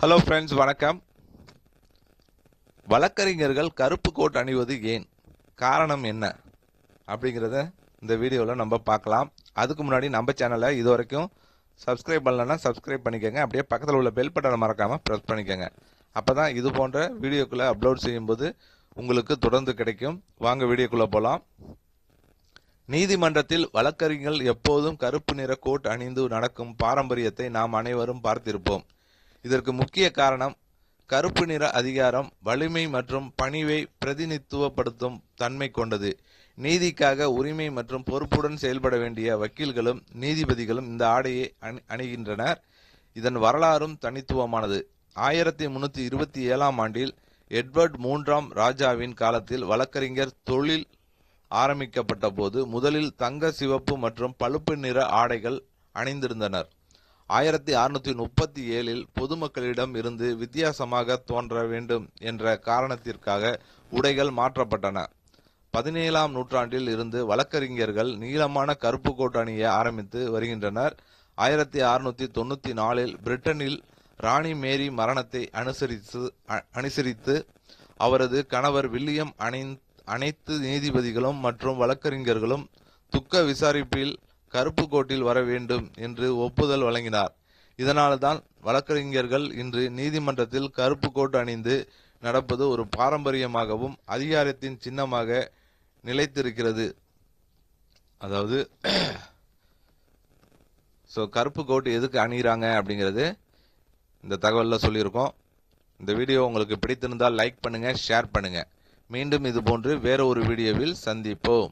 Hello friends வணக்கம். வழக்கறிஞர்கள் கருப்பு கோட் அணிவது ஏன்? காரணம் என்ன? அப்படிங்கிறத இந்த வீடியோவில் நம்ம பார்க்கலாம். அதுக்கு முன்னாடி நம்ம சேனலை இது வரைக்கும் சப்ஸ்கிரைப் பண்ணலன்னா சப்ஸ்கிரைப் பண்ணிக்கோங்க. அப்படியே பக்கத்தில் உள்ள பெல் பட்டனை மறக்காமல் ப்ரெஸ் பண்ணிக்கோங்க. அப்போ தான் இது போன்ற வீடியோக்குள்ளே அப்லோட் செய்யும்போது உங்களுக்கு தொடர்ந்து கிடைக்கும். வாங்க வீடியோக்குள்ளே போகலாம் நீதிமன்றத்தில் வழக்கறிஞர்கள் எப்போதும் கருப்பு நிற கோட் அணிந்து நடக்கும் பாரம்பரியத்தை நாம் அனைவரும் பார்த்திருப்போம். இதற்கு முக்கிய காரணம் கருப்பு நிற அதிகாரம் வலிமை மற்றும் பணிவை பிரதிநித்துவப்படுத்தும் தன்மை கொண்டது. நீதிக்காக உரிமை மற்றும் பொறுப்புடன் செயல்பட வேண்டிய வக்கீல்களும் நீதிபதிகளும் இந்த ஆடையை அணி அணிகின்றனர். இதன் வரலாறும் தனித்துவமானது. ஆயிரத்தி முன்னூற்றி இருபத்தி ஏழாம் ஆண்டில் எட்வர்ட் மூன்றாம் ராஜாவின் காலத்தில் வழக்கறிஞர் தொழில் ஆரம்பிக்கப்பட்ட போது முதலில் தங்க சிவப்பு மற்றும் பழுப்பு நிற ஆடைகள் அணிந்திருந்தனர். ஆயிரத்தி அறுநூத்தி முப்பத்தி ஏழில் பொதுமக்களிடம் இருந்து வித்தியாசமாக தோன்ற வேண்டும் என்ற காரணத்திற்காக உடைகள் மாற்றப்பட்டன. பதினேழாம் நூற்றாண்டில் இருந்து வழக்கறிஞர்கள் நீளமான கருப்பு கோட் அணிய ஆரம்பித்து வருகின்றனர். ஆயிரத்தி அறுநூத்தி தொண்ணூத்தி நாலில் பிரிட்டனில் ராணி மேரி மரணத்தை அனுசரித்து அனுசரித்து அவரது கணவர் வில்லியம் அணை அனைத்து நீதிபதிகளும் மற்றும் வழக்கறிஞர்களும் துக்க விசாரிப்பில் கருப்பு கோட்டில் வர வேண்டும் என்று ஒப்புதல் வழங்கினார். இதனால்தான் வழக்கறிஞர்கள் இன்று நீதிமன்றத்தில் கருப்பு கோட் அணிந்து நடப்பது ஒரு பாரம்பரியமாகவும் அதிகாரத்தின் சின்னமாக நிலைத்திருக்கிறது. அதாவது ஸோ கருப்பு கோட் எதுக்கு அணிகிறாங்க அப்படிங்கிறது இந்த தகவலில் சொல்லியிருக்கோம். இந்த வீடியோ உங்களுக்கு பிடித்திருந்தால் லைக் பண்ணுங்கள் ஷேர் பண்ணுங்கள் மீண்டும் இது போன்று வேற ஒரு வீடியோவில் சந்திப்போம்.